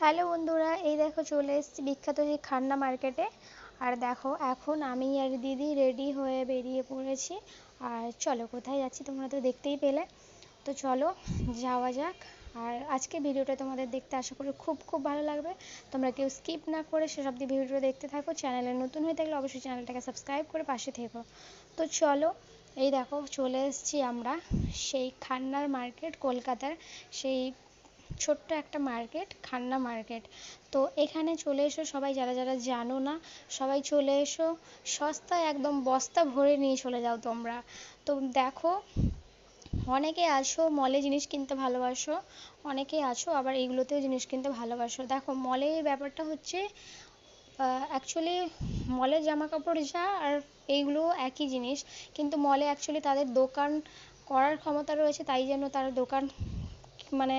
Hello বন্ধুরা, এই দেখো চলে এসেছি বিখ্যাত সেই খান্না মার্কেটে। আর দেখো, এখন আমি আর দিদি রেডি হয়ে বেরিয়ে পড়েছি। আর চলো, কোথায় যাচ্ছি তোমরা তো দেখতেই পেলে। তো চলো, যাওয়া যাক। আর আজকে ভিডিওটা তোমাদের দেখতে আশা করি খুব খুব ভালো লাগবে। তোমরা কেউ স্কিপ না করে সেসব দিয়ে ভিডিওটা দেখতে থাকো। চ্যানেলে নতুন হয়ে থাকলে অবশ্যই চ্যানেলটাকে সাবস্ক্রাইব করে পাশে থেকো। তো চলো, এই দেখো, চলে এসেছি আমরা সেই খান্নার মার্কেট, কলকাতার সেই ছোট্ট একটা মার্কেট, খান্না মার্কেট। তো এখানে চলে এসো সবাই, যারা যারা জানো না, সবাই চলে এসো। সস্তায় একদম বস্তা ভরে নিয়ে চলে যাও তোমরা। তো দেখো, অনেকে আছো মলে জিনিস কিনতে ভালোবাসো অনেকে আছো, আবার এইগুলোতেও জিনিস কিনতে ভালোবাসো। দেখো মলে ব্যাপারটা হচ্ছে অ্যাকচুয়ালি মলের জামা কাপড় যা আর এইগুলো একই জিনিস, কিন্তু মলে অ্যাকচুয়ালি তাদের দোকান করার ক্ষমতা রয়েছে, তাই জন্য তারা দোকান মানে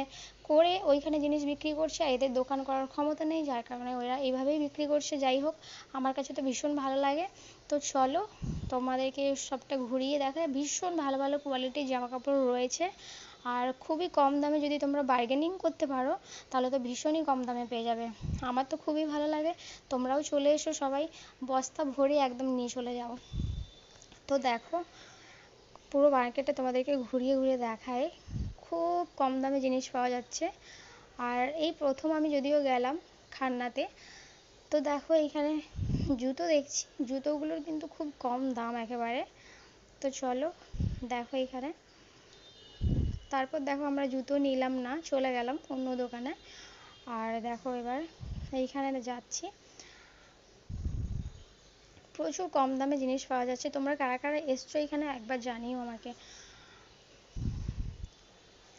করে ওইখানে জিনিস বিক্রি করছে আর এদের দোকান করার ক্ষমতা নেই, যার কারণে ওরা এইভাবেই বিক্রি করছে। যাই হোক, আমার কাছে তো ভীষণ ভালো লাগে। তো চলো, তোমাদেরকে সবটা ঘুরিয়ে দেখায় ভীষণ ভালো ভালো কোয়ালিটির জামা কাপড় রয়েছে। আর খুবই কম দামে যদি তোমরা বার্গেনিং করতে পারো, তাহলে তো ভীষণই কম দামে পেয়ে যাবে। আমার তো খুবই ভালো লাগে। তোমরাও চলে এসো সবাই। বস্তা ভরে একদম নিয়ে চলে যাও। তো দেখো, পুরো মার্কেটে তোমাদেরকে ঘুরিয়ে ঘুরিয়ে দেখায় খুব কম দামে জিনিস পাওয়া যাচ্ছে। আর এই প্রথম আমি যদিও গেলাম খান্নাতে, তো দেখো এইখানে জুতো দেখছি, জুতোগুলোর কিন্তু খুব কম দাম একেবারে। তো চলো দেখো এখানে। তারপর দেখো আমরা জুতো নিলাম না, চলে গেলাম অন্য দোকানে। আর দেখো এবার এইখানে যাচ্ছি। প্রচুর কম দামে জিনিস পাওয়া যাচ্ছে। তোমরা কারা কারা এসছো এখানে একবার জানিও আমাকে।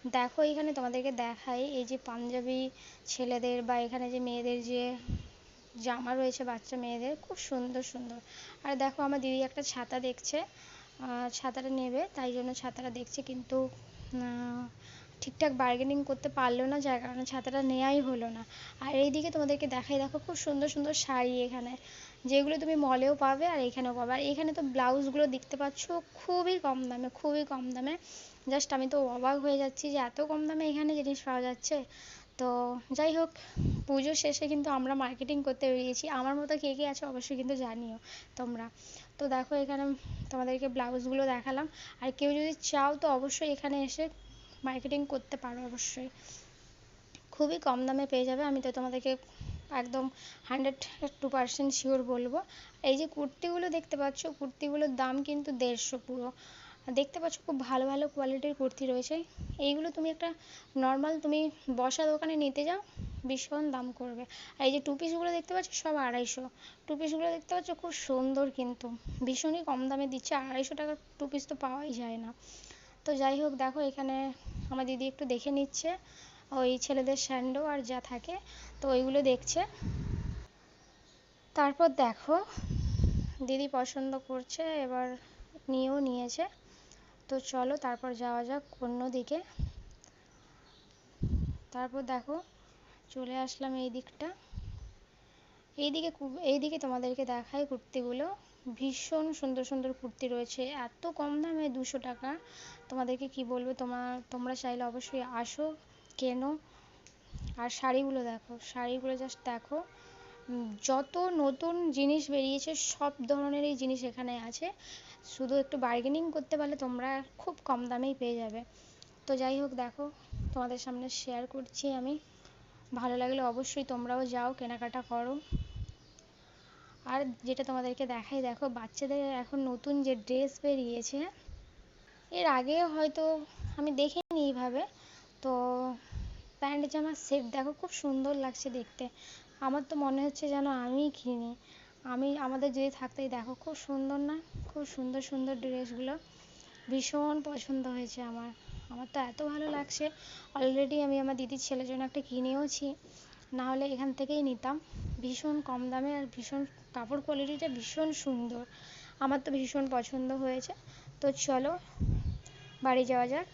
দেখো, এখানে তোমাদেরকে দেখাই, এই যে পাঞ্জাবি ছেলেদের বা এখানে যে মেয়েদের যে জামা রয়েছে, বাচ্চা মেয়েদের, খুব সুন্দর সুন্দর। আর দেখো, আমার দিদি একটা ছাতা দেখছে ছাতাটা নেবে, তাই জন্য ছাতাটা দেখছে, কিন্তু ঠিকঠাক বার্গেনিং করতে পারল না, যার কারণে ছাতাটা নেওয়াই হলো না। আর এইদিকে তোমাদেরকে দেখাই, দেখো, খুব সুন্দর সুন্দর শাড়ি এখানে, যেগুলো তুমি মলেও পাবে আর এখানেও পাবে। আর এখানে তো ব্লাউজগুলো দেখতে পাচ্ছ, খুবই কম দামে, খুবই কম দামে। জাস্ট আমি তো অবাক হয়ে যাচ্ছি যে এত কম দামে এখানে জিনিস পাওয়া যাচ্ছে। তো যাই হোক, পুজো শেষে কিন্তু আমরা মার্কেটিং করতে বেরিয়েছি। আমার মতো কে কে আছে অবশ্যই কিন্তু জানিও তোমরা। তো দেখো এখানে তোমাদেরকে ব্লাউজগুলো দেখালাম। আর কেউ যদি চাও তো অবশ্যই এখানে এসে মার্কেটিং করতে পারো অবশ্যই। খুবই কম দামে পেয়ে যাবে। আমি তো তোমাদেরকে একদম হান্ড্রেড টু পার্সেন্ট শিওর বলব। এই যে কুর্তিগুলো দেখতে পাচ্ছ, কুর্তিগুলোর দাম কিন্তু দেড়শো পুরো। দেখতে পাচ্ছ খুব ভালো ভালো কোয়ালিটির কুর্তি রয়েছে। এইগুলো তুমি একটা নর্মাল তুমি বসা দোকানে নিতে যাও, ভীষণ দাম করবে। আর এই যে টু পিসগুলো দেখতে পাচ্ছ, সব আড়াইশো। টু পিসগুলো দেখতে পাচ্ছ, খুব সুন্দর কিন্তু। ভীষণই কম দামে দিচ্ছে, আড়াইশো টাকার টু পিস তো পাওয়াই যায় না। তো যাই হোক, দেখো এখানে আমার দিদি একটু দেখে নিচ্ছে, ওই ছেলেদের স্যান্ডো আর যা থাকে, তো ওইগুলো দেখছে। তারপর দেখো, দিদি পছন্দ করছে, এবার নিয়েও নিয়েছে। তো চলো তারপর যাওয়া যাক অন্য দিকে। তারপর দেখো, চলে আসলাম এই দিকটা। এইদিকে এইদিকে তোমাদেরকে দেখাই কুর্তিগুলো। ভীষণ সুন্দর সুন্দর কুর্তি রয়েছে। এত কম দামে দুশো টাকা। তোমাদেরকে কি বলব তোমার তোমরা চাইলে অবশ্যই আসো, কেনো। আর শাড়িগুলো দেখো, শাড়িগুলো জাস্ট দেখো। যত নতুন জিনিস বেরিয়েছে, সব ধরনেরই জিনিস এখানে আছে। শুধু একটু বার্গেনিং করতে পারলে তোমরা খুব কম দামেই পেয়ে যাবে। তো যাই হোক, দেখো, তোমাদের সামনে শেয়ার করছি আমি। ভালো লাগলে অবশ্যই তোমরাও যাও, কেনাকাটা করো। আর যেটা তোমাদেরকে দেখাই, দেখো, বাচ্চাদের এখন নতুন যে ড্রেস বেরিয়েছে, এর আগে হয়তো আমি দেখিনি এইভাবে। তো প্যান্ট জামার সেট দেখো, খুব সুন্দর লাগছে দেখতে। আমার তো মনে হচ্ছে যেন আমিই কিনি। আমি, আমাদের যদি থাকতেই দেখো, খুব সুন্দর না? খুব সুন্দর সুন্দর ড্রেসগুলো। ভীষণ পছন্দ হয়েছে আমার। আমার তো এত ভালো লাগছে। অলরেডি আমি আমার দিদির ছেলের জন্য একটা কিনেওছি। না হলে এখান থেকেই নিতাম। ভীষণ কম দামে আর ভীষণ কাপড় কোয়ালিটিটা ভীষণ সুন্দর। আমার তো ভীষণ পছন্দ হয়েছে। তো চলো, বাড়ি যাওয়া যাক।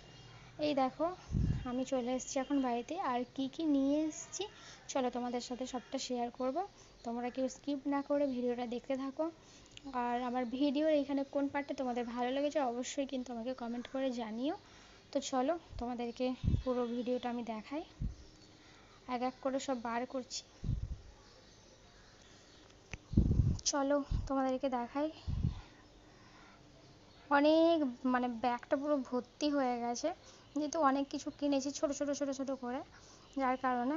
এই দেখো আমি চলে এসেছি এখন বাড়িতে। আর কি কি নিয়ে এসেছি, চলো তোমাদের সাথে সবটা শেয়ার করব। তোমরা কেউ স্কিপ না করে ভিডিওটা দেখতে থাকো। আর আমার ভিডিওর এইখানে কোন পার্টটা তোমাদের ভালো লেগেছে অবশ্যই কিন্তু আমাকে কমেন্ট করে জানিও। তো চলো তোমাদেরকে পুরো ভিডিওটা আমি দেখাই। এক এক করে সব বার করছি। চলো তোমাদেরকে দেখাই। অনেক মানে ব্যাগটা পুরো ভর্তি হয়ে গেছে। যেহেতু অনেক কিছু কিনেছি ছোট ছোট ছোট ছোট করে, যার কারণে,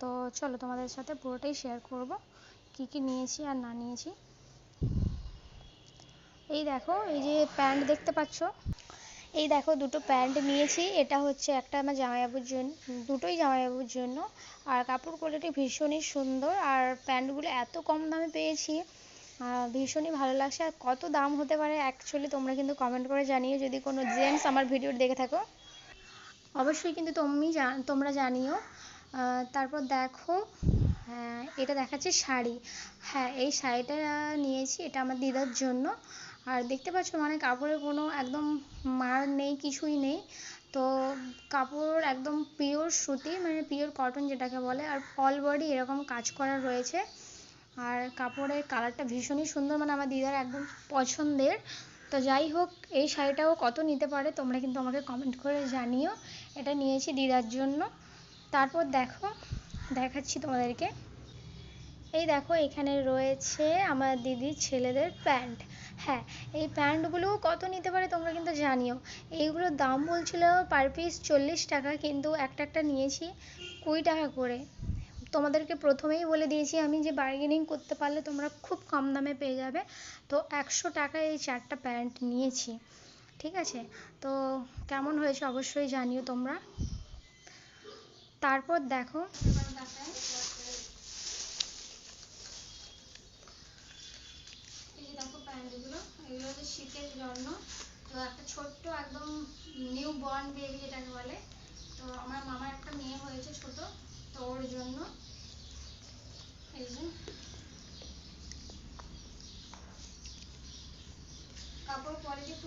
তো চলো তোমাদের সাথে পুরোটাই শেয়ার করব, কি কি নিয়েছি আর না নিয়েছি। এই দেখো, এই যে প্যান্ট দেখতে পাচ্ছ? এই দেখো, দুটো প্যান্ট নিয়েছি, এটা হচ্ছে একটা আমার জামাইবাবুর জন্য, দুটোই জামাইবাবুর জন্য, আর কাপড় কোয়ালিটি ভীষণই সুন্দর, আর প্যান্টগুলো এত কম দামে পেয়েছি ভীষণই ভালো লাগছে, আর কত দাম হতে পারে অ্যাকচুয়ালি তোমরা কিন্তু কমেন্ট করে জানিও, যদি কোনো জেন্টস আমার ভিডিও দেখে থাকো। অবশ্যই কিন্তু তুমি তোমরা জানিও। তারপর দেখো হ্যাঁ এটা দেখাচ্ছে শাড়ি। হ্যাঁ এই শাড়িটা নিয়েছি, এটা আমার দিদার জন্য। আর দেখতে পাচ্ছ মানে কাপড়ের কোনো একদম মার নেই, কিছুই নেই। তো কাপড় একদম পিওর সুতি মানে পিওর কটন যেটাকে বলে, আর অল বডি এরকম কাজ করা রয়েছে। আর কাপড়ের কালারটা ভীষণই সুন্দর মানে আমার দিদার একদম পছন্দের। তো যাই হোক, এই শাড়িটাও কত নিতে পারে তোমরা কিন্তু আমাকে কমেন্ট করে জানিও। এটা নিয়েছি দিদার জন্য। তারপর দেখো, দেখাচ্ছি তোমাদেরকে। এই দেখো, এখানে রয়েছে আমার দিদির ছেলেদের প্যান্ট। হ্যাঁ এই প্যান্টগুলো কত নিতে পারে তোমরা কিন্তু জানিও। এইগুলোর দাম বলছিল পার পিস চল্লিশ টাকা, কিন্তু একটা একটা নিয়েছি কুড়ি টাকা করে। তোমাদেরকে প্রথমেই বলে দিয়েছি আমি যে বার্গেনিং করতে পারলে তোমরা খুব কম দামে পেয়ে যাবে। তো একশো টাকায় এই চারটা প্যান্ট নিয়েছি। ঠিক আছে? তো কেমন হয়েছে অবশ্যই জানিও তোমরা। তারপর দেখো। শীতের জন্য। তো একটা ছোট্ট একদম নিউ বর্ন বেবি যেটাকে বলে তো আমার মামার একটা মেয়ে হয়েছে ছোট তো ওর জন্য এই যে কাপড় কোয়ালিটি খুব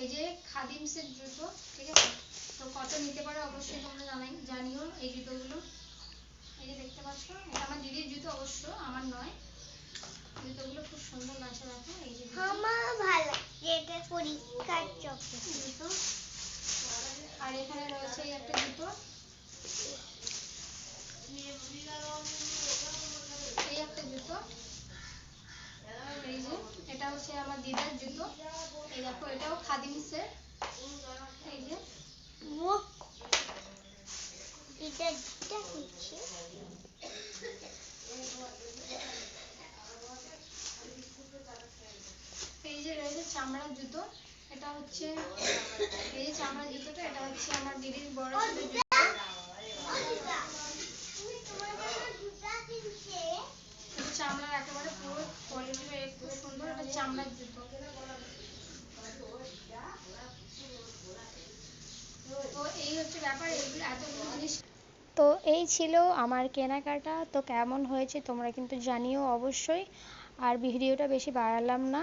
এই যে খাদিমসের জুতো ঠিক আছে? তো কত নিতে পারো অবশ্যই তোমরা জানাই জানিও এই জুতোগুলো। এই যে দেখতে পাচ্ছ এটা আমার দিদির জুতো অবশ্য আমার নয়। জুতোগুলো খুব সুন্দর লাগছে দেখো এই যে আমার ভালো এটা জুতো। আর এখানে রয়েছে এই একটা জুতো। এই একটা জুতো। এই যে এটা হচ্ছে আমার দিদার জুতো। এই দেখো এটাও খাদিমসের এই যে। এই যে রয়েছে চামড়ার জুতো। এটা হচ্ছে এই যে চামড়ার জুতোটা এটা হচ্ছে আমার দিদির বড় জুতো। চামড়ার একেবারে পুরো কোয়ালিটি খুব সুন্দর এটা চামড়ার জুতো তো এই হচ্ছে ব্যাপার এইগুলো এতগুলো জিনিস তো এই ছিল আমার কেনাকাটা। তো কেমন হয়েছে তোমরা কিন্তু জানিও অবশ্যই। আর ভিডিওটা বেশি বাড়ালাম না।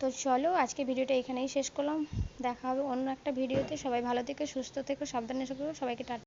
তো চলো আজকে ভিডিওটা এখানেই শেষ করলাম। দেখা হবে অন্য একটা ভিডিওতে। সবাই ভালো থেকো, সুস্থ থেকো, সাবধানে থেকো। সবাইকে টাটা